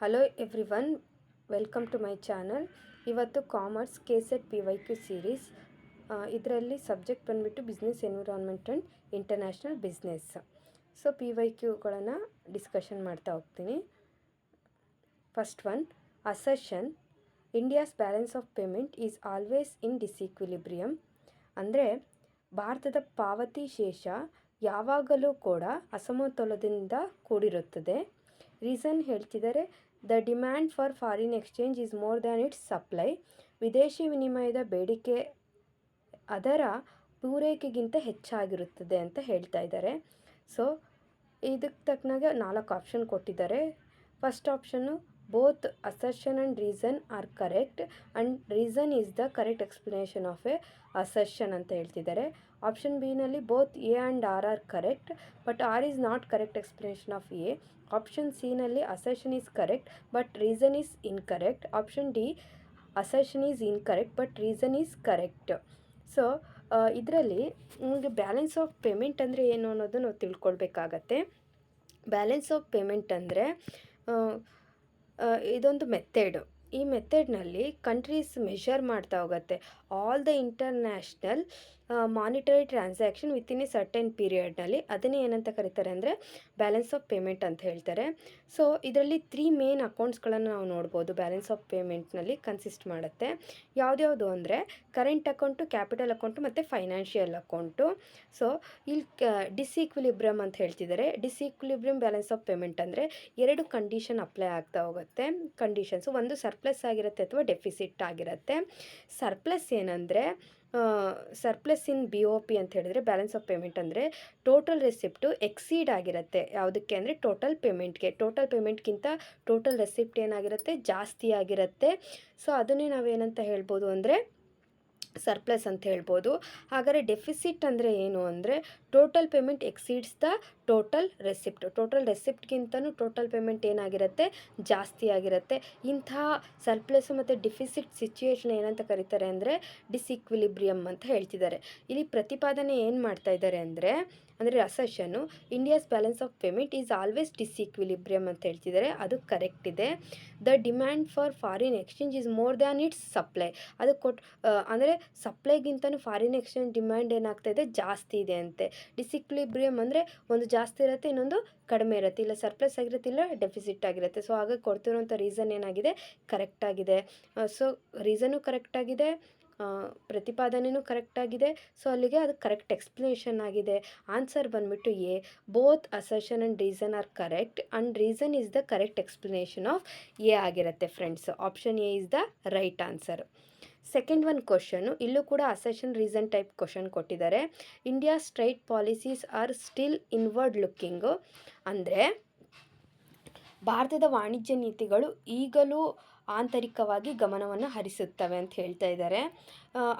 Hello everyone welcome to my channel ಇವತ್ತು commerce K SET P Y Q series ಇದರಲ್ಲಿ subject ಬಂದುಬಿಟ್ಟು business environment and international business so P Y ಕ್ಯೂಗಳನ್ನು discussion ಮಾಡ್ತಾ ಹೋಗ್ತೀನಿ. First one assertion India's balance of payment is always in disequilibrium ಅಂದರೆ, ಭಾರತದ ಪಾವತಿ ಶೇಷ ಯಾವಾಗಲೂ ಕೂಡ ಅಸಮತೋಲದಿಂದ ಕೂಡಿರುತ್ತದೆ. ರೀಸನ್ ಹೇಳ್ತಿದ್ದಾರೆ the demand for foreign exchange is more than its supply ವಿದೇಶಿ ವಿನಿಮಯದ ಬೇಡಿಕೆ ಅದರ ಪೂರೈಕೆಗಿಂತ ಹೆಚ್ಚಾಗಿರುತ್ತದೆ ಅಂತ ಹೇಳ್ತಾ ಇದ್ದಾರೆ. ಸೊ ಇದಕ್ಕೆ ತಕ್ಕನಾಗೆ ನಾಲ್ಕು ಆಪ್ಷನ್ ಕೊಟ್ಟಿದ್ದಾರೆ. First option both assertion and reason are correct and reason is the correct explanation of A assertion ಅಂತ ಹೇಳ್ತಿದ್ದಾರೆ. Option ಬಿನಲ್ಲಿ both A and R R correct but R is not correct explanation of A option ಸಿನಲ್ಲಿ assertion is correct but reason is incorrect option D assertion is incorrect but reason is correct so ಇದರಲ್ಲಿ ನಿಮಗೆ balance of payment ಅಂದರೆ ಏನು ಅನ್ನೋದು ನಾವು ತಿಳ್ಕೊಳ್ಬೇಕಾಗತ್ತೆ. Balance of payment ಅಂದರೆ ಇದೊಂದು method ಈ ಮೆಥಡ್ನಲ್ಲಿ ಕಂಟ್ರೀಸ್ ಮೆಷರ್ ಮಾಡ್ತಾ ಹೋಗುತ್ತೆ. All the international monetary transaction within a certain ಪೀರಿಯಡ್ನಲ್ಲಿ ಅದನ್ನೇ ಏನಂತ ಕರೀತಾರೆ ಅಂದರೆ ಬ್ಯಾಲೆನ್ಸ್ ಆಫ್ ಪೇಮೆಂಟ್ ಅಂತ ಹೇಳ್ತಾರೆ. ಸೊ ಇದರಲ್ಲಿ ತ್ರೀ ಮೇನ್ ಅಕೌಂಟ್ಸ್ಗಳನ್ನು ನಾವು ನೋಡ್ಬೋದು. ಬ್ಯಾಲೆನ್ಸ್ ಆಫ್ ಪೇಮೆಂಟ್ನಲ್ಲಿ ಕನ್ಸಿಸ್ಟ್ ಮಾಡುತ್ತೆ. ಯಾವುದ್ಯಾವುದು ಅಂದರೆ ಕರೆಂಟ್ ಅಕೌಂಟು ಕ್ಯಾಪಿಟಲ್ ಅಕೌಂಟು ಮತ್ತು ಫೈನಾನ್ಷಿಯಲ್ ಅಕೌಂಟು ಸೊ ಇಲ್ಲಿ ಡಿಸ್ಇಕ್ವಿಲಿಬ್ರಮ್ ಅಂತ ಹೇಳ್ತಿದ್ದಾರೆ ಡಿಸ್ಇಕ್ವಿಲಿಬ್ರಮ್ ಬ್ಯಾಲೆನ್ಸ್ ಆಫ್ ಪೇಮೆಂಟ್ ಅಂದರೆ ಎರಡು ಕಂಡೀಷನ್ ಅಪ್ಲೈ ಆಗ್ತಾ ಹೋಗುತ್ತೆ. ಕಂಡೀಷನ್ಸು ಒಂದು ಸರ್ಪ್ಲಸ್ ಆಗಿರುತ್ತೆ ಅಥವಾ ಡೆಫಿಸಿಟ್ ಆಗಿರುತ್ತೆ. ಸರ್ಪ್ಲಸ್ ಏನಂದರೆ surplus in B O P ಅಂತ ಹೇಳಿದ್ರೆ ಬ್ಯಾಲೆನ್ಸ್ ಆಫ್ ಪೇಮೆಂಟ್ ಅಂದರೆ ಟೋಟಲ್ ರೆಸಿಪ್ಟು ಎಕ್ಸೀಡ್ ಆಗಿರುತ್ತೆ. ಯಾವುದಕ್ಕೆ ಅಂದರೆ ಟೋಟಲ್ ಪೇಮೆಂಟ್ಗೆ ಟೋಟಲ್ ಪೇಮೆಂಟ್ಗಿಂತ ಟೋಟಲ್ ರೆಸಿಪ್ಟ್ ಏನಾಗಿರುತ್ತೆ? ಜಾಸ್ತಿ ಆಗಿರುತ್ತೆ. ಸೊ ಅದನ್ನೇ ನಾವೇನಂತ ಹೇಳ್ಬೋದು ಅಂದರೆ ಸರ್ಪ್ಲಸ್ ಅಂತ ಹೇಳ್ಬೋದು. ಹಾಗಾದರೆ ಡೆಫಿಸಿಟ್ ಅಂದರೆ ಏನು ಅಂದರೆ total payment exceeds the total receipt total ರೆಸಿಪ್ಟ್ಗಿಂತನೂ total payment ಏನಾಗಿರುತ್ತೆ? ಜಾಸ್ತಿ ಆಗಿರುತ್ತೆ. ಇಂತಹ ಸರ್ಪ್ಲಸ್ ಮತ್ತು ಡಿಫಿಸಿಟ್ ಸಿಚುಯೇಷನ್ ಏನಂತ ಕರೀತಾರೆ ಅಂದರೆ ಡಿಸ್ಇಕ್ವಿಲಿಬ್ರಿಯಮ್ ಅಂತ ಹೇಳ್ತಿದ್ದಾರೆ. ಇಲ್ಲಿ ಪ್ರತಿಪಾದನೆ ಏನು ಮಾಡ್ತಾ ಇದ್ದಾರೆ ಅಂದರೆ ಅಂದರೆ ಅಸೆಷನ್ನು India's balance of payment is always disequilibrium ಅಂತ ಹೇಳ್ತಿದ್ದಾರೆ ಅದು ಕರೆಕ್ಟ್ ಇದೆ. The demand for foreign exchange is more than its supply ಅದು ಕೊಟ್ ಅಂದರೆ ಸಪ್ಲೈಗಿಂತನೂ ಫಾರಿನ್ ಎಕ್ಸ್ಚೇಂಜ್ ಡಿಮ್ಯಾಂಡ್ ಏನಾಗ್ತಾ ಇದೆ? ಜಾಸ್ತಿ ಇದೆ ಅಂತೆ. ಡಿಸಿಕ್ವಿಲಿಬ್ರಿಯಮ್ ಅಂದರೆ ಒಂದು ಜಾಸ್ತಿ ಇರುತ್ತೆ, ಇನ್ನೊಂದು ಕಡಿಮೆ ಇರುತ್ತೆ. ಇಲ್ಲ ಸರ್ಪ್ಲಸ್ ಆಗಿರುತ್ತೆ, ಇಲ್ಲ ಡೆಫಿಸಿಟ್ ಆಗಿರುತ್ತೆ. ಸೊ ಹಾಗಾಗಿ ಕೊಡ್ತಿರೋಂಥ ರೀಸನ್ ಏನಾಗಿದೆ? ಕರೆಕ್ಟಾಗಿದೆ ಸೊ ರೀಸನು ಕರೆಕ್ಟಾಗಿದೆ ಪ್ರತಿಪಾದನೆಯೂ ಕರೆಕ್ಟಾಗಿದೆ. ಸೊ ಅಲ್ಲಿಗೆ ಅದು ಕರೆಕ್ಟ್ ಎಕ್ಸ್ಪ್ಲನೇಷನ್ ಆಗಿದೆ. ಆನ್ಸರ್ ಬಂದುಬಿಟ್ಟು A. Both assertion and reason are correct and reason is the correct explanation of A ಆಗಿರುತ್ತೆ friends option A is the right answer second one question ಇಲ್ಲೂ ಕೂಡ ಅಸೆಷನ್ ರೀಸನ್ ಟೈಪ್ ಕ್ವಶನ್ ಕೊಟ್ಟಿದ್ದಾರೆ. India straight policies are still inward looking ಅಂದರೆ ಭಾರತದ ವಾಣಿಜ್ಯ ನೀತಿಗಳು ಈಗಲೂ ಆಂತರಿಕವಾಗಿ ಗಮನವನ್ನು ಹರಿಸುತ್ತವೆ ಅಂತ ಹೇಳ್ತಾ ಇದ್ದಾರೆ.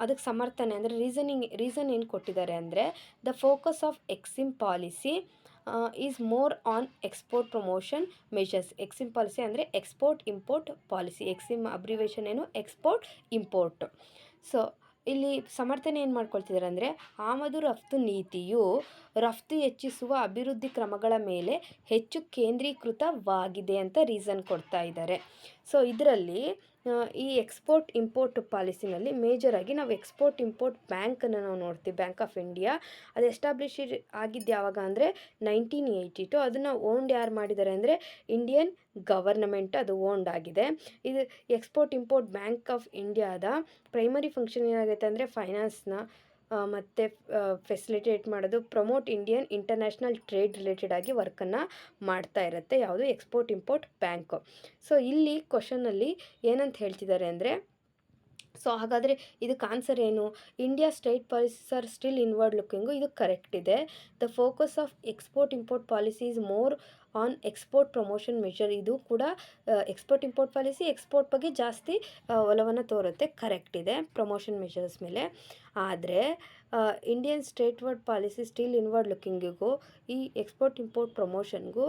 ಅದಕ್ಕೆ ಸಮರ್ಥನೆ ಅಂದರೆ ರೀಸನಿಂಗ್ ರೀಸನ್ ಏನು ಕೊಟ್ಟಿದ್ದಾರೆ ಅಂದರೆ the focus of EXIM policy is more on export promotion measures EXIM policy ಅಂದರೆ export import policy EXIM abbreviation ಏನು? ಎಕ್ಸ್ಪೋರ್ಟ್ ಇಂಪೋರ್ಟ್ ಸೊ ಇಲ್ಲಿ ಸಮರ್ಥನೆ ಏನು ಮಾಡ್ಕೊಳ್ತಿದ್ದಾರೆ ಅಂದರೆ ಆಮದು ರಫ್ತು ನೀತಿಯು ರಫ್ತು ಹೆಚ್ಚಿಸುವ ಅಭಿವೃದ್ಧಿ ಕ್ರಮಗಳ ಮೇಲೆ ಹೆಚ್ಚು ಕೇಂದ್ರೀಕೃತವಾಗಿದೆ ಅಂತ ರೀಸನ್ ಕೊಡ್ತಾ ಇದ್ದಾರೆ ಸೊ ಇದರಲ್ಲಿ ಈ ಎಕ್ಸ್ಪೋರ್ಟ್ ಇಂಪೋರ್ಟ್ ಪಾಲಿಸಿನಲ್ಲಿ ಮೇಜರಾಗಿ ನಾವು ಎಕ್ಸ್ಪೋರ್ಟ್ ಇಂಪೋರ್ಟ್ ಬ್ಯಾಂಕನ್ನು ನಾವು ನೋಡ್ತೀವಿ ಬ್ಯಾಂಕ್ ಆಫ್ ಇಂಡಿಯಾ ಅದು ಎಸ್ಟಾಬ್ಲಿಷ್ ಆಗಿದ್ದು ಯಾವಾಗ ಅಂದರೆ ನೈನ್ಟೀನ್ ಏಯ್ಟಿ ಟು ಅದನ್ನು ಓನ್ಡ್ ಯಾರು ಮಾಡಿದ್ದಾರೆ ಅಂದರೆ ಇಂಡಿಯನ್ ಗವರ್ನಮೆಂಟ್ ಅದು ಓನ್ಡ್ ಆಗಿದೆ. ಇದು ಎಕ್ಸ್ಪೋರ್ಟ್ ಇಂಪೋರ್ಟ್ ಬ್ಯಾಂಕ್ ಆಫ್ ಇಂಡಿಯಾದ ಪ್ರೈಮರಿ ಫಂಕ್ಷನ್ ಏನಾಗುತ್ತೆ ಅಂದರೆ ಫೈನಾನ್ಸ್ನ ಮತ್ತು ಫೆಸಿಲಿಟೇಟ್ ಮಾಡೋದು promote Indian international trade related ಆಗಿ ವರ್ಕನ್ನು ಮಾಡ್ತಾ ಇರುತ್ತೆ, ಯಾವುದು ಎಕ್ಸ್ಪೋರ್ಟ್ ಇಂಪೋರ್ಟ್ ಬ್ಯಾಂಕು ಸೊ ಇಲ್ಲಿ ಕ್ವಶನಲ್ಲಿ ಏನಂತ ಹೇಳ್ತಿದ್ದಾರೆ ಅಂದರೆ ಸೊ ಹಾಗಾದರೆ ಇದಕ್ಕೆ ಆನ್ಸರ್ ಏನು? India state policies are still inward looking ಇದು ಕರೆಕ್ಟ್ ಇದೆ. The focus of export import policies more on export promotion measure ಇದು ಕೂಡ ಎಕ್ಸ್ಪೋರ್ಟ್ ಇಂಪೋರ್ಟ್ ಪಾಲಿಸಿ ಎಕ್ಸ್ಪೋರ್ಟ್ ಬಗ್ಗೆ ಜಾಸ್ತಿ ಒಲವನ್ನು ತೋರುತ್ತೆ. ಕರೆಕ್ಟ್ ಇದೆ ಪ್ರಮೋಷನ್ ಮೆಷರ್ಸ್ ಮೇಲೆ. ಆದರೆ Indian state word policy still inward ಲುಕ್ಕಿಂಗಿಗೂ ಈ ಎಕ್ಸ್ಪೋರ್ಟ್ ಇಂಪೋರ್ಟ್ ಪ್ರಮೋಷನ್ಗೂ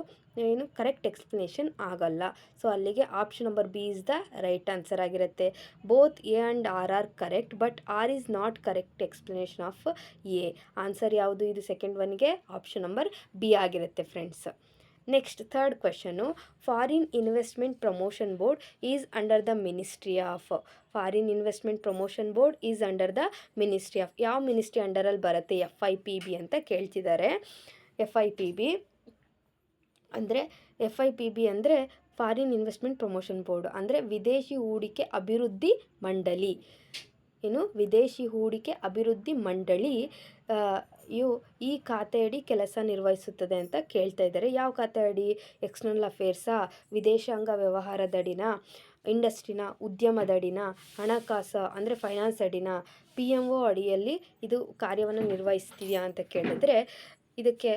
ಏನು ಕರೆಕ್ಟ್ ಎಕ್ಸ್ಪ್ಲನೇಷನ್ ಆಗಲ್ಲ. ಸೊ ಅಲ್ಲಿಗೆ option number B is the right answer ಆಗಿರುತ್ತೆ. Both A and R R correct but R is not correct explanation of A answer ಯಾವುದು? ಇದು second ಒನ್ಗೆ option number B ಆಗಿರುತ್ತೆ friends next third question foreign investment promotion board is under the ministry of foreign investment promotion board is under the ministry of ಯಾವ ministry ಅಂಡರಲ್ಲಿ ಬರುತ್ತೆ? F I P B ಅಂತ ಕೇಳ್ತಿದ್ದಾರೆ F I P B ಅಂದರೆ F I P B ಅಂದರೆ foreign investment promotion board ಅಂದರೆ ವಿದೇಶಿ ಹೂಡಿಕೆ ಅಭಿವೃದ್ಧಿ ಮಂಡಳಿ. ಏನು? ವಿದೇಶಿ ಹೂಡಿಕೆ ಅಭಿವೃದ್ಧಿ ಮಂಡಳಿ ಇವು ಈ ಖಾತೆಯಡಿ ಕೆಲಸ ನಿರ್ವಹಿಸುತ್ತದೆ ಅಂತ ಕೇಳ್ತಾ ಇದ್ದಾರೆ. ಯಾವ ಖಾತೆ ಅಡಿ ಎಕ್ಸ್ಟರ್ನಲ್ ಅಫೇರ್ಸಾ ವಿದೇಶಾಂಗ ವ್ಯವಹಾರದಡಿನ? ಇಂಡಸ್ಟ್ರಿನ ಉದ್ಯಮದಡಿನ? ಹಣಕಾಸು, ಅಂದರೆ ಫೈನಾನ್ಸ್ ಅಡಿನ? ಪಿ ಎಂ ಒ ಅಡಿಯಲ್ಲಿ ಇದು ಕಾರ್ಯವನ್ನು ನಿರ್ವಹಿಸ್ತೀಯಾ ಅಂತ ಕೇಳಿದ್ರೆ, ಇದಕ್ಕೆ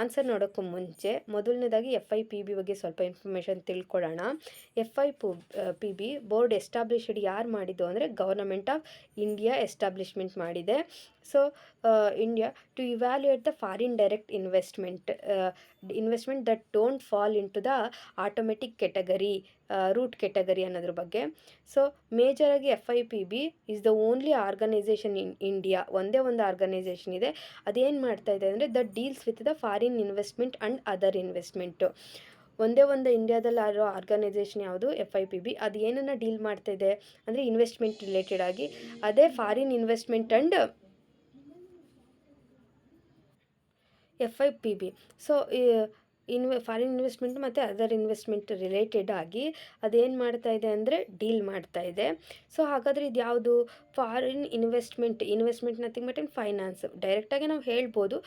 ಆನ್ಸರ್ ನೋಡೋಕ್ಕೂ ಮುಂಚೆ, ಮೊದಲನೇದಾಗಿ ಎಫ್ ಐ ಪಿ ಬಿ ಬಗ್ಗೆ ಸ್ವಲ್ಪ ಇನ್ಫಾರ್ಮೇಷನ್ ತಿಳ್ಕೊಳ್ಳೋಣ. F I pu P B board established ಯಾರು ಮಾಡಿದ್ದು ಅಂದರೆ ಗವರ್ನಮೆಂಟ್ ಆಫ್ ಇಂಡಿಯಾ ಎಸ್ಟಾಬ್ಲಿಷ್ಮೆಂಟ್ ಮಾಡಿದೆ. So India to evaluate the foreign direct investment investment that don't fall into the automatic category route category ಅನ್ನೋದ್ರ ಬಗ್ಗೆ. So ಮೇಜರಾಗಿ F I P B is the only organisation in India ಒಂದೇ ಒಂದು organisation ಇದೆ. ಅದೇನು ಮಾಡ್ತಾ ಇದೆ ಅಂದರೆ the deals with the foreign investment and other investment ಒಂದೇ ಒಂದು ಇಂಡಿಯಾದಲ್ಲಿ ಇರೋ ಆರ್ಗನೈಸೇಷನ್ ಯಾವುದು? ಎಫ್ ಐ ಪಿ ಬಿ ಅದು ಏನನ್ನು ಡೀಲ್ ಮಾಡ್ತಾ ಇದೆ? ಅಂದರೆ ಇನ್ವೆಸ್ಟ್ಮೆಂಟ್ ರಿಲೇಟೆಡ್ ಆಗಿ. ಅದೇ foreign investment and F I P B so ಇನ್ವೆ foreign investment ಮತ್ತು ಅದರ್ ಇನ್ವೆಸ್ಟ್ಮೆಂಟ್ ರಿಲೇಟೆಡ್ ಆಗಿ ಅದೇನು ಮಾಡ್ತಾ ಇದೆ ಅಂದರೆ ಡೀಲ್ ಮಾಡ್ತಾ ಇದೆ. ಸೊ ಹಾಗಾದರೆ ಇದು ಯಾವುದು? Foreign investment investment nothing but in finance ಡೈರೆಕ್ಟಾಗಿ ನಾವು ಹೇಳ್ಬೋದು.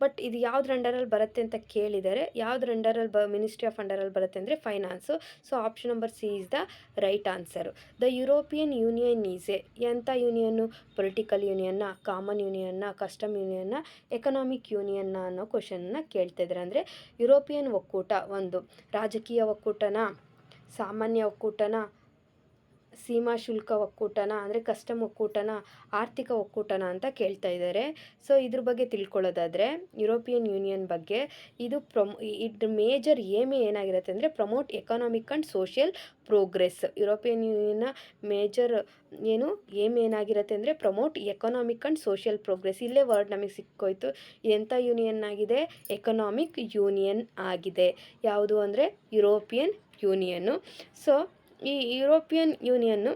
ಬಟ್ ಇದು ಯಾವ್ದು ಅಂಡರಲ್ಲಿ ಬರುತ್ತೆ ಅಂತ ಕೇಳಿದರೆ, ಯಾವ್ದು ಅಂಡರಲ್ಲಿ ಬ ಮಿನಿಸ್ಟ್ರಿ ಆಫ್ ಅಂಡರಲ್ಲಿ ಬರುತ್ತೆ ಅಂದರೆ finance so option number C is the right answer the European Union is a ಎಂಥ ಯೂನಿಯನ್ನು ಪೊಲಿಟಿಕಲ್ ಯೂನಿಯನ್ನ ಕಾಮನ್ ಯೂನಿಯನ್ನ ಕಸ್ಟಮ್ ಯೂನಿಯನ್ನ ಎಕನಾಮಿಕ್ ಯೂನಿಯನ್ನ ಅನ್ನೋ ಕ್ವಶನ್ನ ಕೇಳ್ತಾ ಇದ್ದಾರೆ ಅಂದರೆ ಯುರೋಪಿಯನ್ ಒಕ್ಕೂಟ ಒಂದು, ರಾಜಕೀಯ ಒಕ್ಕೂಟನ, ಸಾಮಾನ್ಯ ಒಕ್ಕೂಟನ ಸೀಮಾ ಶುಲ್ಕ ಒಕ್ಕೂಟನ, ಅಂದರೆ ಕಸ್ಟಮ್ ಒಕ್ಕೂಟನ, ಆರ್ಥಿಕ ಒಕ್ಕೂಟನ ಅಂತ ಕೇಳ್ತಾ ಇದ್ದಾರೆ ಸೊ ಇದ್ರ ಬಗ್ಗೆ ತಿಳ್ಕೊಳ್ಳೋದಾದರೆ ಯುರೋಪಿಯನ್ ಯೂನಿಯನ್ ಬಗ್ಗೆ ಇದು ಪ್ರೊಮ್ ಇದ್ರ ಮೇಜರ್ ಏಮ್ ಏನಾಗಿರುತ್ತೆ ಅಂದರೆ promote economic and social progress European ಯೂನಿಯನ್ನ major ಏನು ಏಮ್ ಏನಾಗಿರುತ್ತೆ ಅಂದರೆ promote economic and social progress ಇಲ್ಲೇ ವರ್ಡ್ ನಮಗೆ ಸಿಕ್ಕೋಯ್ತು. ಎಂಥ ಯೂನಿಯನ್ ಆಗಿದೆ? ಎಕನಾಮಿಕ್ ಯೂನಿಯನ್ ಆಗಿದೆ. ಯಾವುದು ಅಂದರೆ ಯುರೋಪಿಯನ್ ಯೂನಿಯನ್ನು ಸೊ ಈ ಯುರೋಪಿಯನ್ ಯೂನಿಯನ್ನು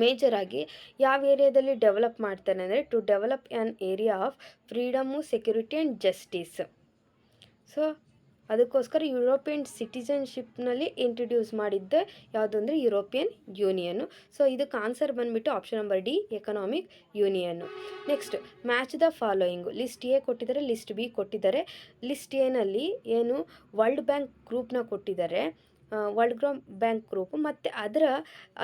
ಮೇಜರಾಗಿ ಯಾವ ಏರಿಯಾದಲ್ಲಿ ಡೆವಲಪ್ ಮಾಡ್ತಾನೆ ಅಂದರೆ to develop an area of freedom security and justice so ಅದಕ್ಕೋಸ್ಕರ ಯುರೋಪಿಯನ್ ಸಿಟಿಸನ್ಶಿಪ್ನಲ್ಲಿ ಇಂಟ್ರಡ್ಯೂಸ್ ಮಾಡಿದ್ದೆ ಯಾವುದು ಅಂದರೆ ಯುರೋಪಿಯನ್ ಯೂನಿಯನ್ನು ಸೊ ಇದಕ್ಕೆ ಆನ್ಸರ್ ಬಂದುಬಿಟ್ಟು option number D economic union next match the following list A ಕೊಟ್ಟಿದ್ದಾರೆ ಲಿಸ್ಟ್ ಬಿ ಕೊಟ್ಟಿದ್ದಾರೆ. ಲಿಸ್ಟ್ ಎನಲ್ಲಿ ಏನು ವರ್ಲ್ಡ್ ಬ್ಯಾಂಕ್ ಗ್ರೂಪ್ನ ಕೊಟ್ಟಿದ್ದಾರೆ. ವರ್ಲ್ಡ್ ಗ್ರಾಮ್ ಬ್ಯಾಂಕ್ ಗ್ರೂಪ್ ಮತ್ತು ಅದರ,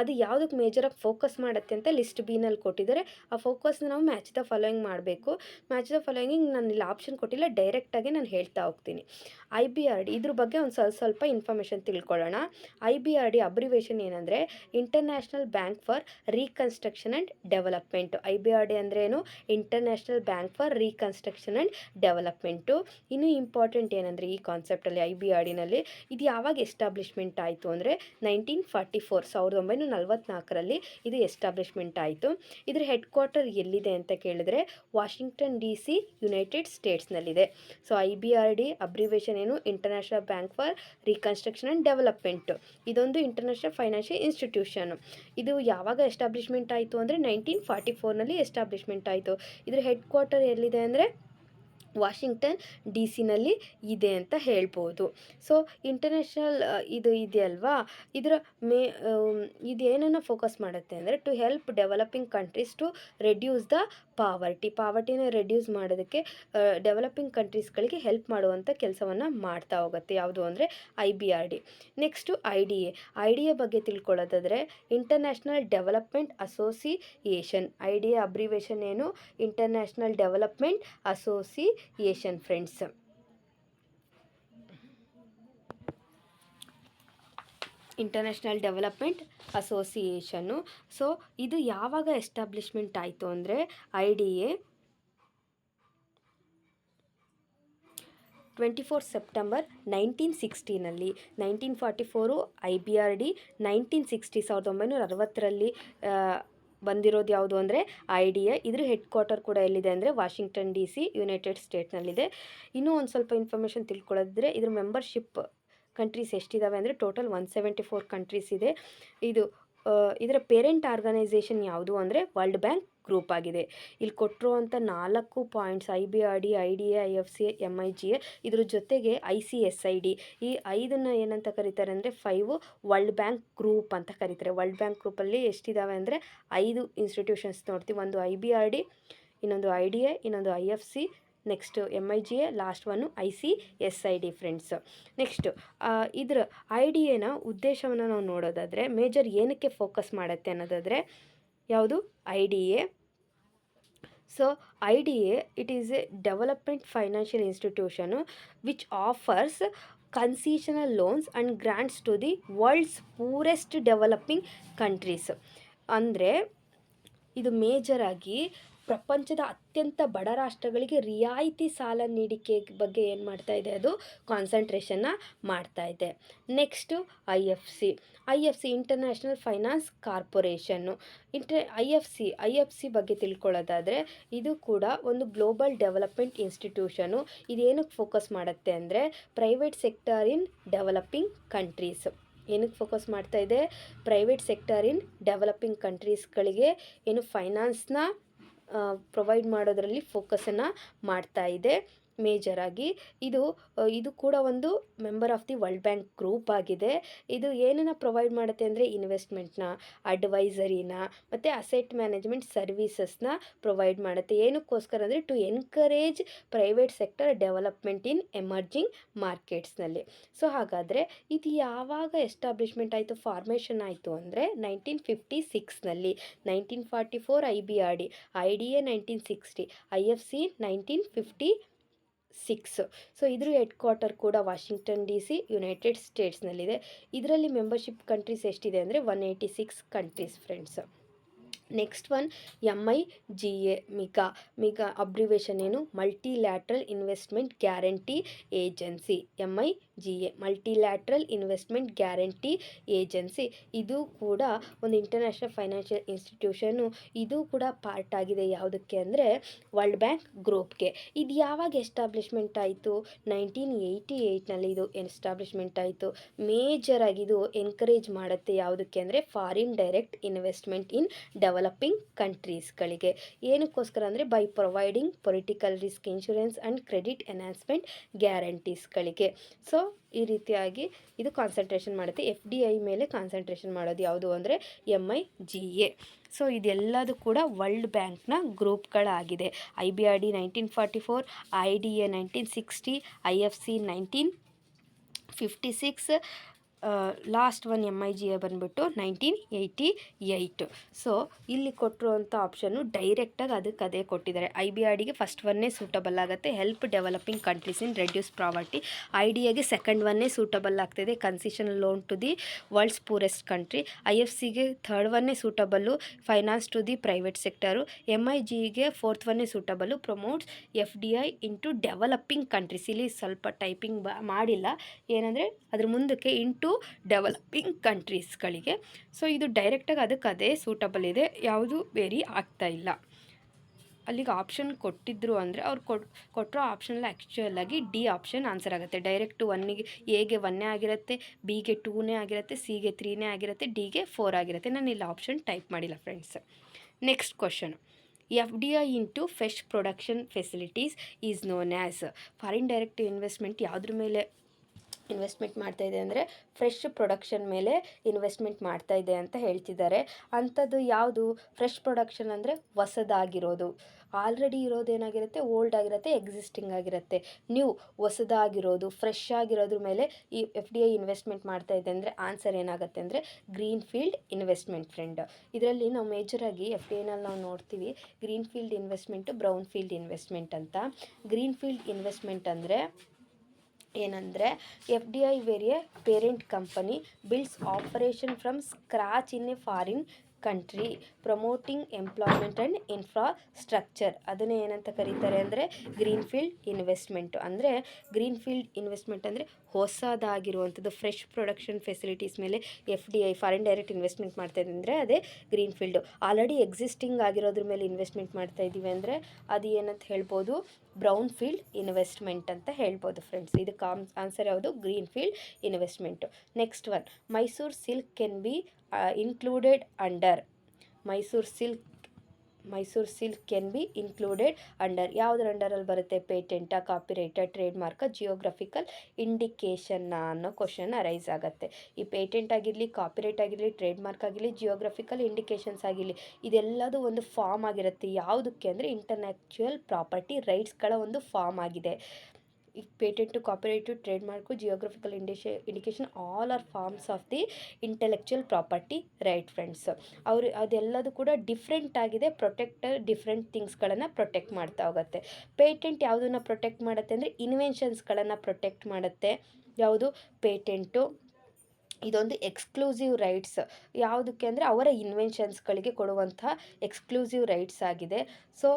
ಅದು ಯಾವುದಕ್ಕೆ ಮೇಜರಾಗಿ ಫೋಕಸ್ ಮಾಡುತ್ತೆ ಅಂತ ಲಿಸ್ಟ್ ಬಿನಲ್ಲಿ ಕೊಟ್ಟಿದ್ದಾರೆ. ಆ ಫೋಕಸ್ನ ನಾವು ಮ್ಯಾಚ್ ದ ಫಾಲೋಯಿಂಗ್ ಮಾಡಬೇಕು. ಮ್ಯಾಚ್ ದ ಫಾಲೋಯಿಂಗ್ ನಾನು ಇಲ್ಲಿ ಆಪ್ಷನ್ ಕೊಟ್ಟಿಲ್ಲ ಡೈರೆಕ್ಟಾಗಿ ನಾನು ಹೇಳ್ತಾ ಹೋಗ್ತೀನಿ. ಐ ಬಿ ಆರ್ ಡಿ ಇದ್ರ ಬಗ್ಗೆ ಒಂದು ಸ್ವಲ್ಪ ಸ್ವಲ್ಪ ಇನ್ಫಾರ್ಮೇಷನ್ ತಿಳ್ಕೊಳ್ಳೋಣ. I B R D abbreviation ಏನಂದರೆ international bank for reconstruction and development I B R D ಅಂದರೆ ಏನು? International bank for reconstruction and development ಇನ್ನೂ ಇಂಪಾರ್ಟೆಂಟ್ ಏನಂದರೆ, ಈ ಕಾನ್ಸೆಪ್ಟಲ್ಲಿ ಐ ಬಿ ಆರ್ ಡಿನಲ್ಲಿ ಇದು ಯಾವಾಗ ಎಸ್ಟಾಬ್ಲಿಷ್ಮೆಂಟ್ ಆಯಿತು ಅಂದರೆ ನೈನ್ಟೀನ್ ಫಾರ್ಟಿ ಫೋರ್ ಸಾವಿರದ ಒಂಬೈನೂರ ನಲ್ವತ್ನಾಲ್ಕರಲ್ಲಿ ಇದು ಎಸ್ಟಾಬ್ಲಿಷ್ಮೆಂಟ್ ಆಯಿತು. ಇದರ ಹೆಡ್ ಕ್ವಾರ್ಟರ್ ಎಲ್ಲಿದೆ ಅಂತ ಕೇಳಿದ್ರೆ Washington D C United ಸ್ಟೇಟ್ಸ್ನಲ್ಲಿದೆ so I B R D abbreviation ಏನು? International bank for reconstruction and development ಇದೊಂದು ಇಂಟರ್ನ್ಯಾಷನಲ್ ಫೈನಾನ್ಷಿಯಲ್ ಇನ್ಸ್ಟಿಟ್ಯೂಷನ್ ಇದು ಯಾವಾಗ ಎಸ್ಟಾಬ್ಲಿಷ್ಮೆಂಟ್ ಆಯಿತು ಅಂದರೆ ನೈನ್ಟೀನ್ ಫಾರ್ಟಿ ಫೋರ್ನಲ್ಲಿ ಎಸ್ಟಾಬ್ಲಿಷ್ಮೆಂಟ್ ಆಯಿತು. ಇದರ ಹೆಡ್ ಕ್ವಾರ್ಟರ್ ಎಲ್ಲಿದೆ ಅಂದರೆ ವಾಷಿಂಗ್ಟನ್ ಡಿ ಸಿನಲ್ಲಿ ಇದೆ ಅಂತ ಹೇಳ್ಬೋದು. ಸೊ ಇಂಟರ್ನ್ಯಾಷನಲ್ ಇದು ಇದೆಯಲ್ವಾ? ಇದರ ಮೇ ಇದೇನನ್ನು ಫೋಕಸ್ ಮಾಡುತ್ತೆ ಅಂದರೆ to help developing countries to reduce the poverty ಪಾವರ್ಟಿನ reduce ಮಾಡೋದಕ್ಕೆ ಡೆವಲಪಿಂಗ್ ಕಂಟ್ರೀಸ್ಗಳಿಗೆ ಹೆಲ್ಪ್ ಮಾಡುವಂಥ ಕೆಲಸವನ್ನು ಮಾಡ್ತಾ ಹೋಗುತ್ತೆ. ಯಾವುದು ಅಂದರೆ I B R D next I D A I D A ಬಗ್ಗೆ ತಿಳ್ಕೊಳ್ಳೋದಾದರೆ international development association I D A abbreviation ಏನು? International development association friends. International development association so ಇದು ಯಾವಾಗ ಎಸ್ಟಾಬ್ಲಿಷ್ಮೆಂಟ್ ಆಯಿತು ಅಂದರೆ I D A twenty four September nineteen ಸಿಕ್ಸ್ಟೀನಲ್ಲಿ nineteen forty four I B R D nineteen sixty ಸಾವಿರದ ಒಂಬೈನೂರ ಅರವತ್ತರಲ್ಲಿ ಬಂದಿರೋದು ಯಾವುದು ಅಂದರೆ ಐಡಿಯಾ. ಇದ್ರ ಹೆಡ್ ಕ್ವಾರ್ಟರ್ ಕೂಡ ಎಲ್ಲಿದೆ ಅಂದರೆ ವಾಷಿಂಗ್ಟನ್ ಡಿ ಸಿ ಯುನೈಟೆಡ್ ಸ್ಟೇಟ್ನಲ್ಲಿದೆ ಇನ್ನೂ ಒಂದು ಸ್ವಲ್ಪ ಇನ್ಫಾರ್ಮೇಷನ್ ತಿಳ್ಕೊಳ್ಳೋದಿದ್ರೆ ಇದ್ರ ಮೆಂಬರ್ಶಿಪ್ ಕಂಟ್ರೀಸ್ ಎಷ್ಟಿದ್ದಾವೆ ಅಂದರೆ total one seventy four countries ಇದೆ. ಇದು ಇದರ ಪೇರೆಂಟ್ ಆರ್ಗನೈಸೇಷನ್ ಯಾವುದು ಅಂದರೆ ವರ್ಲ್ಡ್ ಬ್ಯಾಂಕ್ ಗ್ರೂಪ್ ಆಗಿದೆ. ಇಲ್ಲಿ ಕೊಟ್ಟಿರುವಂಥ ನಾಲ್ಕು points I B R D I D A I F C M I G A ಇದ್ರ ಜೊತೆಗೆ I C S I D ಈ ಐದನ್ನು ಏನಂತ ಕರೀತಾರೆ ಅಂದರೆ ಫೈವ್ ವರ್ಲ್ಡ್ ಬ್ಯಾಂಕ್ ಗ್ರೂಪ್ ಅಂತ ಕರೀತಾರೆ. ವರ್ಲ್ಡ್ ಬ್ಯಾಂಕ್ ಗ್ರೂಪಲ್ಲಿ ಎಷ್ಟಿದ್ದಾವೆ ಅಂದರೆ ಐದು ಇನ್ಸ್ಟಿಟ್ಯೂಷನ್ಸ್ ನೋಡ್ತೀವಿ. ಒಂದು ಐ ಬಿ ಆರ್ ಡಿ ಇನ್ನೊಂದು ಐ ಡಿ ಎ ಇನ್ನೊಂದು I F C next M I G A last one I C S I D friends next ಇದ್ರ ಐ ಡಿ ಎನ ಉದ್ದೇಶವನ್ನು ನಾವು ನೋಡೋದಾದರೆ ಮೇಜರ್ ಏನಕ್ಕೆ ಫೋಕಸ್ ಮಾಡುತ್ತೆ ಅನ್ನೋದಾದರೆ ಯಾವುದು? I D A so I D A it is a development financial institution which offers concessional loans and grants to the world's poorest developing countries ಅಂದರೆ, ಇದು ಮೇಜರಾಗಿ ಪ್ರಪಂಚದ ಅತ್ಯಂತ ಬಡ ರಾಷ್ಟ್ರಗಳಿಗೆ ರಿಯಾಯಿತಿ ಸಾಲ ನೀಡಿಕೆ ಬಗ್ಗೆ ಏನು ಮಾಡ್ತಾ ಇದೆ ಅದು? ಕಾನ್ಸಂಟ್ರೇಷನ್ನ ಮಾಡ್ತಾ ಇದೆ. Next I F C I F C international finance corporation inter I F C I F C ಬಗ್ಗೆ ತಿಳ್ಕೊಳ್ಳೋದಾದರೆ ಇದು ಕೂಡ ಒಂದು ಗ್ಲೋಬಲ್ ಡೆವಲಪ್ಮೆಂಟ್ ಇನ್ಸ್ಟಿಟ್ಯೂಷನು ಇದೇನಕ್ಕೆ ಫೋಕಸ್ ಮಾಡುತ್ತೆ ಅಂದರೆ private sector in developing countries ಏನಕ್ಕೆ ಫೋಕಸ್ ಮಾಡ್ತಾ ಇದೆ? ಪ್ರೈವೇಟ್ ಸೆಕ್ಟರ್ ಇನ್ ಡೆವಲಪಿಂಗ್ ಕಂಟ್ರೀಸ್ಗಳಿಗೆ ಏನು ಫೈನಾನ್ಸ್ನ ಪ್ರೊವೈಡ್ ಮಾಡೋದರಲ್ಲಿ ಫೋಕಸನ್ನು ಮಾಡ್ತಾ ಇದೆ. ಮೇಜರಾಗಿ ಇದು ಇದು ಕೂಡ ಒಂದು member of the World Bank group ಆಗಿದೆ. ಇದು ಏನನ್ನು ಪ್ರೊವೈಡ್ ಮಾಡುತ್ತೆ ಅಂದರೆ ಇನ್ವೆಸ್ಟ್ಮೆಂಟ್ನ, ಅಡ್ವೈಸರಿನ, ಮತ್ತು ಅಸೆಟ್ ಮ್ಯಾನೇಜ್ಮೆಂಟ್ ಸರ್ವೀಸಸ್ನ ಪ್ರೊವೈಡ್ ಮಾಡುತ್ತೆ. ಏನಕ್ಕೋಸ್ಕರ ಅಂದರೆ to encourage private sector development in emerging ಮಾರ್ಕೆಟ್ಸ್ನಲ್ಲಿ. So, ಹಾಗಾದರೆ ಇದು ಯಾವಾಗ ಎಸ್ಟಾಬ್ಲಿಷ್ಮೆಂಟ್ ಆಯಿತು, ಫಾರ್ಮೇಷನ್ ಆಯಿತು ಅಂದರೆ nineteen fifty ಸಿಕ್ಸ್ನಲ್ಲಿ, nineteen forty four I B R D, I D A nineteen sixty, I F C nineteen fifty six so ಇದ್ರ head quarter ಕೂಡ Washington D C United ಸ್ಟೇಟ್ಸ್ನಲ್ಲಿದೆ ಇದರಲ್ಲಿ ಮೆಂಬರ್ಶಿಪ್ ಕಂಟ್ರೀಸ್ ಎಷ್ಟಿದೆ ಅಂದರೆ one eighty six countries friends next one M I G A MIGA MIGA abbreviation ಏನು? Multilateral investment guarantee agency M I G A multilateral investment guarantee agency ಇದು ಕೂಡ ಒಂದು international financial institution ಇದು ಕೂಡ part ಆಗಿದೆ ಯಾವುದಕ್ಕೆ ಅಂದರೆ ವರ್ಲ್ಡ್ ಬ್ಯಾಂಕ್ ಗ್ರೂಪ್ಗೆ ಇದು ಯಾವಾಗ ಎಸ್ಟಾಬ್ಲಿಷ್ಮೆಂಟ್ ಆಯಿತು? ನೈನ್ಟೀನ್ ಏಯ್ಟಿ ಏಯ್ಟ್ನಲ್ಲಿ ಇದು ಎಸ್ಟಾಬ್ಲಿಷ್ಮೆಂಟ್ ಆಯಿತು. ಆಗಿ ಇದು ಎನ್ಕರೇಜ್ ಮಾಡುತ್ತೆ ಯಾವುದಕ್ಕೆ ಅಂದರೆ foreign direct investment in developing ಕಂಟ್ರೀಸ್ಗಳಿಗೆ ಏನಕ್ಕೋಸ್ಕರ ಅಂದರೆ by providing political risk insurance and credit enhancement ಗ್ಯಾರಂಟೀಸ್ಗಳಿಗೆ so ಈ ರೀತಿಯಾಗಿ ಇದು ಕಾನ್ಸಂಟ್ರೇಷನ್ ಮಾಡುತ್ತೆ. ಎಫ್ ಡಿ ಐ ಮೇಲೆ ಕಾನ್ಸಂಟ್ರೇಷನ್ ಮಾಡೋದು ಯಾವುದು ಅಂದರೆ M I G A so ಇದೆಲ್ಲದೂ ಕೂಡ ವರ್ಲ್ಡ್ ಬ್ಯಾಂಕ್ನ ಗ್ರೂಪ್ಗಳಾಗಿದೆ I B R D nineteen forty four I D A nineteen sixty I F C nineteen fifty six last one M I G A ಬಂದುಬಿಟ್ಟು nineteen eighty eight so ಇಲ್ಲಿ ಕೊಟ್ಟಿರುವಂಥ option ಡೈರೆಕ್ಟಾಗಿ ಅದಕ್ಕೆ ಅದೇ ಕೊಟ್ಟಿದ್ದಾರೆ. I B R ಡಿಗೆ first ಒನ್ನೇ suitable ಆಗುತ್ತೆ. Help developing countries in reduce poverty I D ಎಗೆ ಸೆಕೆಂಡ್ ಒನ್ನೇ ಸೂಟಬಲ್ ಆಗ್ತಿದೆ. Concession loan to the world's poorest country I F ಸಿಗೆ third ಒನ್ನೇ suitable finance to the private sector M I ಜಿಗೆ fourth ಒನ್ನೇ suitable promotes F D I into developing countries ಇಲ್ಲಿ ಸ್ವಲ್ಪ typing ಮಾಡಿಲ್ಲ. ಏನಂದರೆ, ಅದ್ರ ಮುಂದಕ್ಕೆ ಇಂಟು ಡೆವಲಪಿಂಗ್ ಕಂಟ್ರೀಸ್ಗಳಿಗೆ ಸೊ ಇದು ಡೈರೆಕ್ಟಾಗಿ ಅದಕ್ಕೆ ಅದೇ ಸೂಟಬಲ್ ಇದೆ. ಯಾವುದು ವೇರಿ ಆಗ್ತಾ ಇಲ್ಲ. ಅಲ್ಲಿಗೆ ಆಪ್ಷನ್ ಕೊಟ್ಟಿದ್ರು ಅಂದರೆ ಅವ್ರು ಕೊಟ್, ಕೊಟ್ಟಿರೋ ಆಪ್ಷನಲ್ಲಿ ಆ್ಯಕ್ಚುಯಲ್ಲಾಗಿ ಡಿ ಆಪ್ಷನ್ ಆನ್ಸರ್ ಆಗುತ್ತೆ. ಡೈರೆಕ್ಟ್ ಒನ್ನಿಗೆ ಎಗೆ ಒನ್ನೇ ಆಗಿರುತ್ತೆ ಬಿಗೆ ಟೂನೇ ಆಗಿರುತ್ತೆ ಸಿಗೆ ತ್ರೀನೇ ಆಗಿರುತ್ತೆ ಡಿಗೆ ಫೋರ್ ಆಗಿರುತ್ತೆ. ನಾನು ಇಲ್ಲಿ ಆಪ್ಷನ್ ಟೈಪ್ ಮಾಡಿಲ್ಲ friends next question F D I into fresh production facilities is known as foreign direct investment ಯಾವುದ್ರ ಮೇಲೆ ಇನ್ವೆಸ್ಟ್ಮೆಂಟ್ ಮಾಡ್ತಾ ಇದೆ ಅಂದರೆ ಫ್ರೆಶ್ ಪ್ರೊಡಕ್ಷನ್ ಮೇಲೆ ಇನ್ವೆಸ್ಟ್ಮೆಂಟ್ ಮಾಡ್ತಾ ಇದೆ ಅಂತ ಹೇಳ್ತಿದ್ದಾರೆ. ಅಂಥದ್ದು ಯಾವುದು? ಫ್ರೆಶ್ ಪ್ರೊಡಕ್ಷನ್ ಅಂದರೆ ಹೊಸದಾಗಿರೋದು. ಆಲ್ರೆಡಿ ಇರೋದೇನಾಗಿರುತ್ತೆ ಓಲ್ಡ್ ಆಗಿರುತ್ತೆ ಎಕ್ಸಿಸ್ಟಿಂಗ್ ಆಗಿರುತ್ತೆ. ನ್ಯೂ ಹೊಸದಾಗಿರೋದು ಫ್ರೆಶ್ ಆಗಿರೋದ್ರ ಮೇಲೆ ಈ ಎಫ್ ಡಿ ಐ ಇನ್ವೆಸ್ಟ್ಮೆಂಟ್ ಮಾಡ್ತಾ ಇದೆ ಅಂದರೆ ಆನ್ಸರ್ ಏನಾಗುತ್ತೆ ಅಂದರೆ ಗ್ರೀನ್ ಫೀಲ್ಡ್ ಇನ್ವೆಸ್ಟ್ಮೆಂಟ್ ಫ್ರೆಂಡ್ ಇದರಲ್ಲಿ ನಾವು ಮೇಜರಾಗಿ ಎಫ್ ಡಿ ಐನಲ್ಲಿ ನಾವು ನೋಡ್ತೀವಿ green field investment brown field investment ಅಂತ. ಗ್ರೀನ್ ಫೀಲ್ಡ್ ಇನ್ವೆಸ್ಟ್ಮೆಂಟ್ ಅಂದರೆ ಏನಂದರೆ F D I where a parent company builds operation from scratch in a foreign country promoting employment and infrastructure ಅದನ್ನೇ ಏನಂತ ಕರೀತಾರೆ ಅಂದರೆ ಗ್ರೀನ್ ಫೀಲ್ಡ್ ಇನ್ವೆಸ್ಟ್ಮೆಂಟು ಅಂದರೆ green field investment ಅಂದರೆ ಹೊಸದಾಗಿರುವಂಥದ್ದು ಫ್ರೆಶ್ ಪ್ರೊಡಕ್ಷನ್ ಫೆಸಿಲಿಟೀಸ್ ಮೇಲೆ F D I foreign direct investment ಮಾಡ್ತಾ ಇದ್ದೀವಿ ಅಂದರೆ ಅದೇ ಗ್ರೀನ್ ಫೀಲ್ಡು ಆಲ್ರೆಡಿ ಎಕ್ಸಿಸ್ಟಿಂಗ್ ಆಗಿರೋದ್ರ ಮೇಲೆ ಇನ್ವೆಸ್ಟ್ಮೆಂಟ್ ಮಾಡ್ತಾ ಇದ್ದೀವಿ ಅಂದರೆ ಅದು ಏನಂತ ಹೇಳ್ಬೋದು? ಬ್ರೌನ್ ಫೀಲ್ಡ್ ಇನ್ವೆಸ್ಟ್ಮೆಂಟ್ ಅಂತ ಹೇಳ್ಬೋದು ಫ್ರೆಂಡ್ಸ್ ಇದಕ್ಕೆ ಆನ್ಸರ್ ಯಾವುದು? Green field investment next one Mysore silk can be included under Mysore silk Mysore silk can be included under ಯಾವುದ್ರ ಅಂಡರಲ್ಲಿ ಬರುತ್ತೆ? Patent copyright trade mark geographical indication ಅನ್ನೋ ಕ್ವಶನ್ ಅರೈಸ್ ಆಗುತ್ತೆ. ಈ ಪೇಟೆಂಟ್ ಆಗಿರಲಿ ಕಾಪಿರೈಟ್ ಆಗಿರಲಿ ಟ್ರೇಡ್ ಮಾರ್ಕ್ ಆಗಿರಲಿ geographical indications ಆಗಿರಲಿ, ಇದೆಲ್ಲದೂ ಒಂದು ಫಾರ್ಮ್ ಆಗಿರುತ್ತೆ. ಯಾವುದಕ್ಕೆ ಅಂದರೆ ಇಂಟರ್ನ್ಯಾಚುರಲ್ ಪ್ರಾಪರ್ಟಿ ರೈಟ್ಸ್ಗಳ ಒಂದು ಫಾರ್ಮ್ ಆಗಿದೆ. ಈ patent cooperative trade mark geographical ಇಂಡಿಷ indication all are forms of the intellectual property right friends ಅವರು ಅದೆಲ್ಲದು ಕೂಡ ಡಿಫ್ರೆಂಟ್ ಆಗಿದೆ ಪ್ರೊಟೆಕ್ಟರ್ ಡಿಫ್ರೆಂಟ್ ಥಿಂಗ್ಸ್ಗಳನ್ನು ಪ್ರೊಟೆಕ್ಟ್ ಮಾಡ್ತಾ ಹೋಗುತ್ತೆ. ಪೇಟೆಂಟ್ ಯಾವುದನ್ನು ಪ್ರೊಟೆಕ್ಟ್ ಮಾಡುತ್ತೆ ಅಂದರೆ ಇನ್ವೆನ್ಷನ್ಸ್ಗಳನ್ನು ಪ್ರೊಟೆಕ್ಟ್ ಮಾಡುತ್ತೆ. ಯಾವುದು? ಪೇಟೆಂಟು ಇದೊಂದು ಎಕ್ಸ್ಕ್ಲೂಸಿವ್ ರೈಟ್ಸ್ ಯಾವುದಕ್ಕೆ ಅಂದರೆ ಅವರ ಇನ್ವೆನ್ಷನ್ಸ್ಗಳಿಗೆ ಕೊಡುವಂತಹ ಎಕ್ಸ್ಕ್ಲೂಸಿವ್ ರೈಟ್ಸ್ ಆಗಿದೆ. ಸೊ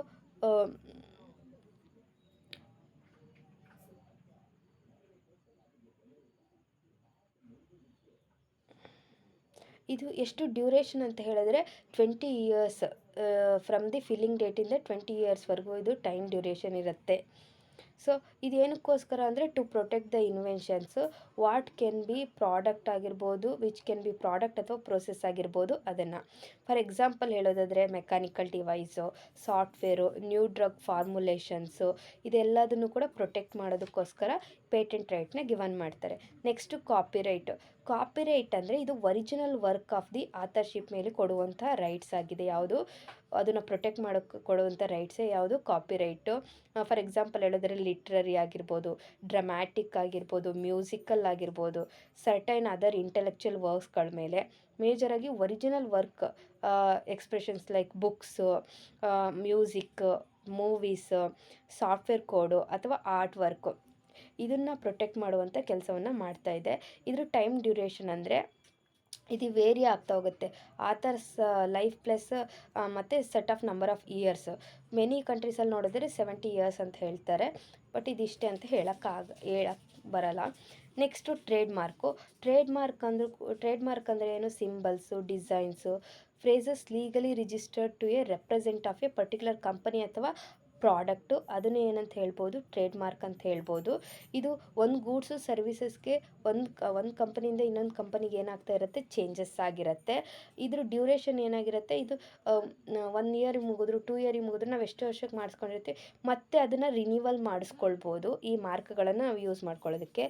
ಇದು ಎಷ್ಟು ಡ್ಯೂರೇಷನ್ ಅಂತ ಹೇಳಿದ್ರೆ twenty years from the filling ಡೇಟಿಂದ twenty ಇಯರ್ಸ್ವರೆಗೂ ಇದು ಟೈಮ್ ಡ್ಯೂರೇಷನ್ ಇರುತ್ತೆ. ಸೊ ಇದೇನಕ್ಕೋಸ್ಕರ ಅಂದರೆ to protect the inventions what can be product ಆಗಿರ್ಬೋದು ವಿಚ್ ಕೆನ್ ಬಿ ಪ್ರಾಡಕ್ಟ್ ಅಥವಾ ಪ್ರೊಸೆಸ್ ಆಗಿರ್ಬೋದು ಅದನ್ನು. ಫಾರ್ ಎಕ್ಸಾಂಪಲ್ ಹೇಳೋದಾದರೆ mechanical device software new drug formulations ಇದೆಲ್ಲದನ್ನು ಕೂಡ ಪ್ರೊಟೆಕ್ಟ್ ಮಾಡೋದಕ್ಕೋಸ್ಕರ ಪೇಟೆಂಟ್ ರೈಟ್ನ ಗಿವನ್ ಮಾಡ್ತಾರೆ. ನೆಕ್ಸ್ಟು ಕಾಪಿರೈಟು ಕಾಪಿರೈಟ್ ಅಂದರೆ ಇದು original work of the authorship ಮೇಲೆ ಕೊಡುವಂಥ ರೈಟ್ಸ್ ಆಗಿದೆ. ಯಾವುದು? ಅದನ್ನು ಪ್ರೊಟೆಕ್ಟ್ ಮಾಡೋಕ್ಕೆ ಕೊಡುವಂಥ ರೈಟ್ಸೇ ಯಾವುದು? ಕಾಪಿರೈಟು ಫಾರ್ ಎಕ್ಸಾಂಪಲ್ ಹೇಳಿದ್ರೆ ಲಿಟ್ರರಿ ಆಗಿರ್ಬೋದು ಡ್ರಮ್ಯಾಟಿಕ್ ಆಗಿರ್ಬೋದು ಮ್ಯೂಸಿಕಲ್ ಆಗಿರ್ಬೋದು ಸರ್ಟೈನ್ ಅದರ್ ಇಂಟೆಲೆಕ್ಚುಯಲ್ ವರ್ಕ್ಸ್ಗಳ ಮೇಲೆ ಮೇಜರಾಗಿ original work expressions like books music movies software code ಅಥವಾ ಆರ್ಟ್ ವರ್ಕ್ ಇದನ್ನು ಪ್ರೊಟೆಕ್ಟ್ ಮಾಡುವಂಥ ಕೆಲಸವನ್ನು ಮಾಡ್ತಾ ಇದೆ. ಇದ್ರ ಟೈಮ್ ಡ್ಯೂರೇಷನ್ ಅಂದರೆ ಇದು ವೇರಿ ಆಗ್ತಾ ಹೋಗುತ್ತೆ. ಆಥರ್ಸ್ ಲೈಫ್ ಪ್ಲಸ್ ಮತ್ತು set of number of years many ಕಂಟ್ರೀಸಲ್ಲಿ ನೋಡಿದ್ರೆ ಸೆವೆಂಟಿ ಇಯರ್ಸ್ ಅಂತ ಹೇಳ್ತಾರೆ. ಬಟ್ ಇದಿಷ್ಟೇ ಅಂತ ಹೇಳೋಕ್ಕಾಗ ಹೇಳಕ್ಕೆ ಬರಲ್ಲ. Next trade mark trade mark ಅಂದ್ರೆ ಟ್ರೇಡ್ ಮಾರ್ಕ್ ಅಂದರೆ ಏನು? Symbols, designs, phrases legally registered to a represent of a particular company ಅಥವಾ ಪ್ರಾಡಕ್ಟು, ಅದನ್ನೇ ಏನಂತ ಹೇಳ್ಬೋದು ಟ್ರೇಡ್ ಮಾರ್ಕ್ ಅಂತ ಹೇಳ್ಬೋದು. ಇದು ಒಂದು ಗೂಡ್ಸು ಸರ್ವಿಸಸ್ಗೆ ಒಂದು ಒಂದು ಕಂಪನಿಯಿಂದ ಇನ್ನೊಂದು ಕಂಪನಿಗೆ ಏನಾಗ್ತಾ ಇರುತ್ತೆ, ಚೇಂಜಸ್ ಆಗಿರುತ್ತೆ. ಇದ್ರ ಡ್ಯೂರೇಷನ್ ಏನಾಗಿರುತ್ತೆ, ಇದು ಒನ್ ಇಯರ್ ಮುಗಿದ್ರು, ಟೂ ಇಯರ್ ಮುಗಿದ್ರು ನಾವು ಎಷ್ಟು ವರ್ಷಕ್ಕೆ ಮಾಡಿಸ್ಕೊಂಡಿರ್ತೀವಿ. ಮತ್ತೆ ಅದನ್ನು ರಿನ್ಯೂವಲ್ ಮಾಡಿಸ್ಕೊಳ್ಬೋದು, ಈ ಮಾರ್ಕ್ಗಳನ್ನು ನಾವು ಯೂಸ್ ಮಾಡ್ಕೊಳ್ಳೋದಕ್ಕೆ.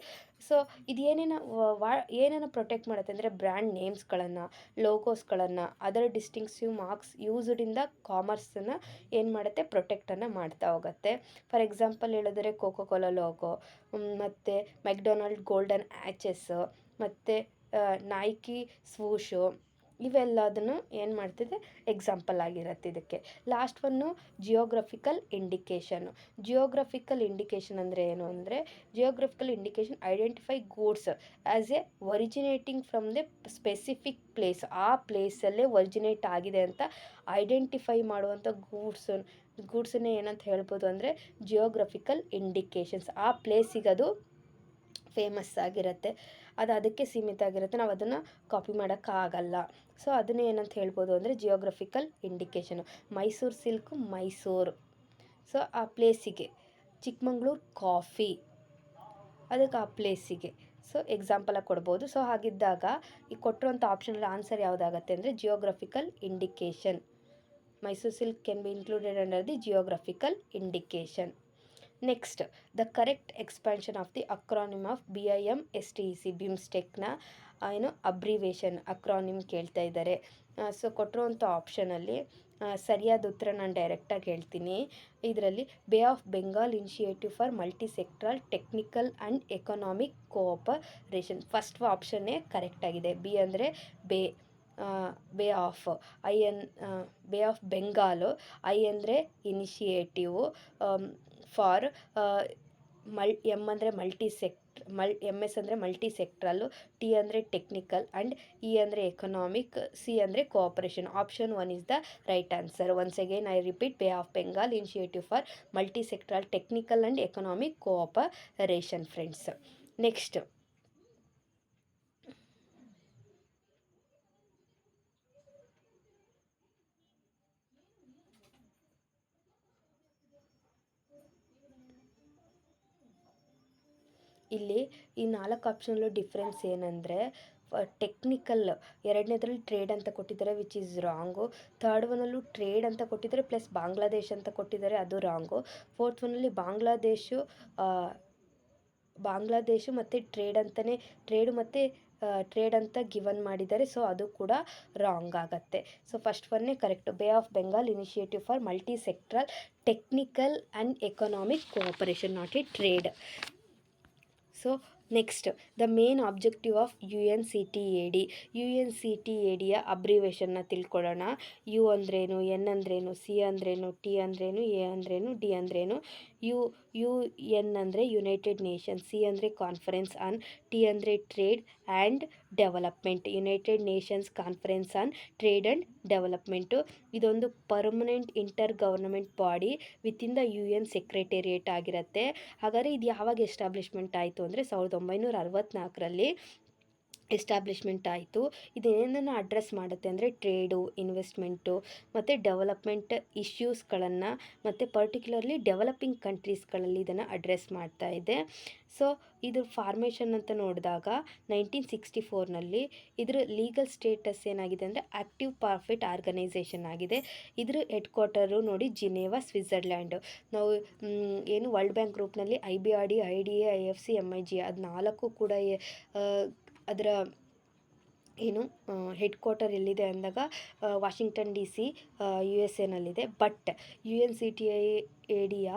ಸೊ, ಇದು ಏನೇನು ವಾ ಏನೇನು ಪ್ರೊಟೆಕ್ಟ್ ಮಾಡುತ್ತೆ ಅಂದರೆ ಬ್ರ್ಯಾಂಡ್ ನೇಮ್ಸ್ಗಳನ್ನು, ಲೋಗೋಸ್ಗಳನ್ನು, ಅದರ್ ಡಿಸ್ಟಿಂಕ್ಸಿವ್ ಮಾರ್ಕ್ಸ್ ಯೂಸ್ಡಿಂದ ಕಾಮರ್ಸನ್ನು ಏನು ಮಾಡುತ್ತೆ, ಪ್ರೊಟೆಕ್ಟನ್ನು ಮಾಡ್ತಾ ಹೋಗುತ್ತೆ. ಫಾರ್ ಎಕ್ಸಾಂಪಲ್ ಹೇಳಿದ್ರೆ ಕೋಕೋ ಕೋಲಾ ಲೋಗೋ ಮತ್ತು ಮೆಕ್ಡೊನಾಲ್ಡ್ ಗೋಲ್ಡನ್ ಆ್ಯಚಸ್ಸು ಮತ್ತು ನೈಕಿ ಸ್ವೂಶು ಇವೆಲ್ಲದನ್ನು ಏನು ಮಾಡ್ತಿದೆ? ಎಕ್ಸಾಂಪಲ್ ಆಗಿರುತ್ತೆ ಇದಕ್ಕೆ. Last one geographical indication geographical indication ಅಂದರೆ ಏನು ಅಂದರೆ geographical indication identify goods as a originating from the specific place ಆ ಪ್ಲೇಸಲ್ಲೇ ಒರಿಜಿನೇಟ್ ಆಗಿದೆ ಅಂತ ಐಡೆಂಟಿಫೈ ಮಾಡುವಂಥ ಗೂಡ್ಸ್ ಗೂಡ್ಸನ್ನೇ ಏನಂತ ಹೇಳ್ಬೋದು ಅಂದರೆ ಜಿಯೋಗ್ರಫಿಕಲ್ ಇಂಡಿಕೇಷನ್ಸ್ ಆ ಪ್ಲೇಸಿಗೆ ಅದು ಫೇಮಸ್ ಆಗಿರುತ್ತೆ. ಅದು ಅದಕ್ಕೆ ಸೀಮಿತ ಆಗಿರುತ್ತೆ. ನಾವು ಅದನ್ನು ಕಾಪಿ ಮಾಡೋಕ್ಕಾಗಲ್ಲ. ಸೊ ಅದನ್ನೇ ಏನಂತ ಹೇಳ್ಬೋದು ಅಂದರೆ geographical indication Mysuru silk Mysuru. So ಆ ಪ್ಲೇಸಿಗೆ ಚಿಕ್ಕಮಂಗ್ಳೂರು ಕಾಫಿ ಅದಕ್ಕೆ ಆ ಪ್ಲೇಸಿಗೆ ಸೊ ಎಕ್ಸಾಂಪಲಾಗಿ ಕೊಡ್ಬೋದು. ಸೊ ಹಾಗಿದ್ದಾಗ ಈ ಕೊಟ್ಟಿರುವಂಥ ಆಪ್ಷನಲ್ಲಿ ಆನ್ಸರ್ ಯಾವುದಾಗತ್ತೆ ಅಂದರೆ geographical indication Mysuru silk can be included under the geographical indication next the correct expansion of the acronym of B I M S T E C ಬಿಮ್ಸ್ಟೆಕ್ನ ಏನು ಅಬ್ರಿವೇಷನ್ ಅಕ್ರಾನಿಮ್ ಕೇಳ್ತಾ ಇದ್ದಾರೆ. ಸೊ ಕೊಟ್ಟಿರುವಂಥ ಆಪ್ಷನಲ್ಲಿ ಸರಿಯಾದ ಉತ್ತರ ನಾನು ಡೈರೆಕ್ಟಾಗಿ ಹೇಳ್ತೀನಿ. ಇದರಲ್ಲಿ Bay of Bengal initiative for multi sectoral technical and economic cooperation first ಆಪ್ಷನ್ನೇ ಕರೆಕ್ಟಾಗಿದೆ ಬಿ ಅಂದರೆ bay bay of I N bay of Bengal I ಅಂದರೆ ಇನಿಷಿಯೇಟಿವು ಫಾರ್ ಮಲ್ ಎಂ ಅಂದರೆ multi sect mul M S ಅಂದರೆ multi sectoral T ಅಂದರೆ technical and E ಅಂದರೆ economic C ಅಂದರೆ cooperation option one is the right answer once again I repeat Bay of Bengal initiative for multi sectoral technical and economic cooperation friends next ಇಲ್ಲಿ ಈ ನಾಲ್ಕು ಆಪ್ಷನಲ್ಲೂ difference ಏನಂದರೆ technical ಎರಡನೇದ್ರಲ್ಲಿ trade ಅಂತ ಕೊಟ್ಟಿದ್ದಾರೆ ವಿಚ್ ಈಸ್ ರಾಂಗು ಥರ್ಡ್ ಒನಲ್ಲೂ trade ಅಂತ ಕೊಟ್ಟಿದ್ದಾರೆ ಪ್ಲಸ್ ಬಾಂಗ್ಲಾದೇಶ್ ಅಂತ ಕೊಟ್ಟಿದ್ದಾರೆ, ಅದು ರಾಂಗು ಫೋರ್ತ್ ಒನಲ್ಲಿ ಬಾಂಗ್ಲಾದೇಶು ಬಾಂಗ್ಲಾದೇಶು ಮತ್ತು ಟ್ರೇಡ್ ಅಂತಲೇ ಟ್ರೇಡ್ ಮತ್ತು ಟ್ರೇಡ್ ಅಂತ ಗಿವನ್ ಮಾಡಿದ್ದಾರೆ ಸೊ ಅದು ಕೂಡ ರಾಂಗ್ ಆಗುತ್ತೆ. So first ಒನ್ನೇ correct Bay of Bengal initiative for multi sectoral technical and economic cooperation not a trade so next the main objective of U N C T A D U N C T A ಡಿಯ ಅಬ್ರಿವೇಷನ್ನ ತಿಳ್ಕೊಳ್ಳೋಣ. U ಅಂದ್ರೇನು N ಅಂದ್ರೇನು C ಅಂದ್ರೇನು T ಅಂದ್ರೇನು A ಅಂದ್ರೇನು D ಅಂದ್ರೇನು. U U N ಅಂದರೆ United Nations C ಅಂದರೆ ಕಾನ್ಫರೆನ್ಸ್ ಆನ್ ಟಿ ಅಂದರೆ trade and development United Nations conference on trade and development ಇದೊಂದು permanent inter government body within the U N secretariat ಆಗಿರುತ್ತೆ. ಹಾಗಾದರೆ ಇದು ಯಾವಾಗ ಎಸ್ಟಾಬ್ಲಿಷ್ಮೆಂಟ್ ಆಯಿತು ಅಂದರೆ ಸಾವಿರದ ಒಂಬೈನೂರ ಅರವತ್ತ್ನಾಲ್ಕರಲ್ಲಿ ಎಸ್ಟಾಬ್ಲಿಷ್ಮೆಂಟ್ ಆಯಿತು. ಇದೇನನ್ನು ಅಡ್ರೆಸ್ ಮಾಡುತ್ತೆ ಅಂದರೆ ಟ್ರೇಡು ಇನ್ವೆಸ್ಟ್ಮೆಂಟು ಮತ್ತು ಡೆವಲಪ್ಮೆಂಟ್ ಇಶ್ಯೂಸ್ಗಳನ್ನು ಮತ್ತು ಪರ್ಟಿಕ್ಯುಲರ್ಲಿ ಡೆವಲಪಿಂಗ್ ಕಂಟ್ರೀಸ್ಗಳಲ್ಲಿ ಇದನ್ನು ಅಡ್ರೆಸ್ ಮಾಡ್ತಾ ಇದೆ. ಸೊ ಇದು ಫಾರ್ಮೇಷನ್ ಅಂತ ನೋಡಿದಾಗ ನೈನ್ಟೀನ್ ಸಿಕ್ಸ್ಟಿ ಫೋರ್ನಲ್ಲಿ ಇದರ ಲೀಗಲ್ ಸ್ಟೇಟಸ್ ಏನಾಗಿದೆ ಅಂದರೆ ಆ್ಯಕ್ಟಿವ್ ಪ್ರಾಫಿಟ್ ಆರ್ಗನೈಸೇಷನ್ ಆಗಿದೆ. ಇದ್ರ ಹೆಡ್ ಕ್ವಾರ್ಟರು ನೋಡಿ ಜಿನೇವಾ ಸ್ವಿಟ್ಜರ್ಲ್ಯಾಂಡು ನಾವು ಏನು world bank ಗ್ರೂಪ್ನಲ್ಲಿ I B R D I D A I F C M I G ಅದು ನಾಲ್ಕು ಕೂಡ ಅದರ ಏನು ಹೆಡ್ ಕ್ವಾರ್ಟರ್ ಎಲ್ಲಿದೆ ಅಂದಾಗ Washington D C U S ಎನಲ್ಲಿದೆ. But U N C T I A ಡಿಯ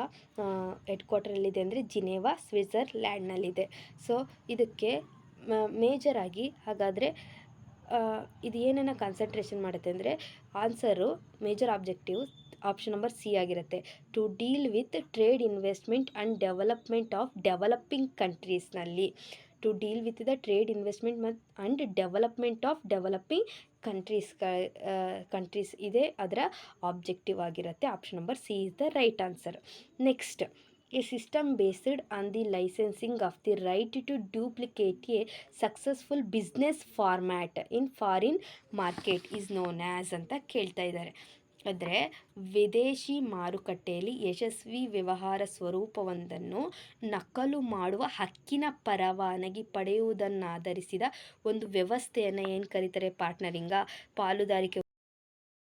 head quarter ಎಲ್ಲಿದೆ ಅಂದರೆ Geneva, ಸ್ವಿಟ್ಜರ್ಲ್ಯಾಂಡ್ನಲ್ಲಿದೆ. So ಇದಕ್ಕೆ ಮೇಜರಾಗಿ ಹಾಗಾದರೆ ಇದು ಏನನ್ನು ಕಾನ್ಸಂಟ್ರೇಷನ್ ಮಾಡುತ್ತೆ ಅಂದರೆ answer major objective option number C ಆಗಿರುತ್ತೆ. To deal with trade investment and development of developing ಕಂಟ್ರೀಸ್ನಲ್ಲಿ to deal with the trade investment ಮತ್ತು and development of developing countries countries ಇದೆ ಅದರ ಆಬ್ಜೆಕ್ಟಿವ್ ಆಗಿರುತ್ತೆ. Option number C is the right answer next a system based on the licensing of the right to duplicate a successful business format in foreign market is known as ಅಂತ ಕೇಳ್ತಾ ಇದ್ದಾರೆ. ಆದರೆ ವಿದೇಶಿ ಮಾರುಕಟ್ಟೆಯಲ್ಲಿ ಯಶಸ್ವಿ ವ್ಯವಹಾರ ಸ್ವರೂಪವೊಂದನ್ನು ನಕಲು ಮಾಡುವ ಹಕ್ಕಿನ ಪರವಾನಗಿ ಪಡೆಯುವುದನ್ನಾಧರಿಸಿದ ಒಂದು ವ್ಯವಸ್ಥೆಯನ್ನು ಏನು ಕರೀತಾರೆ ಪಾರ್ಟ್ನರಿಂಗ ಪಾಲುದಾರಿಕೆ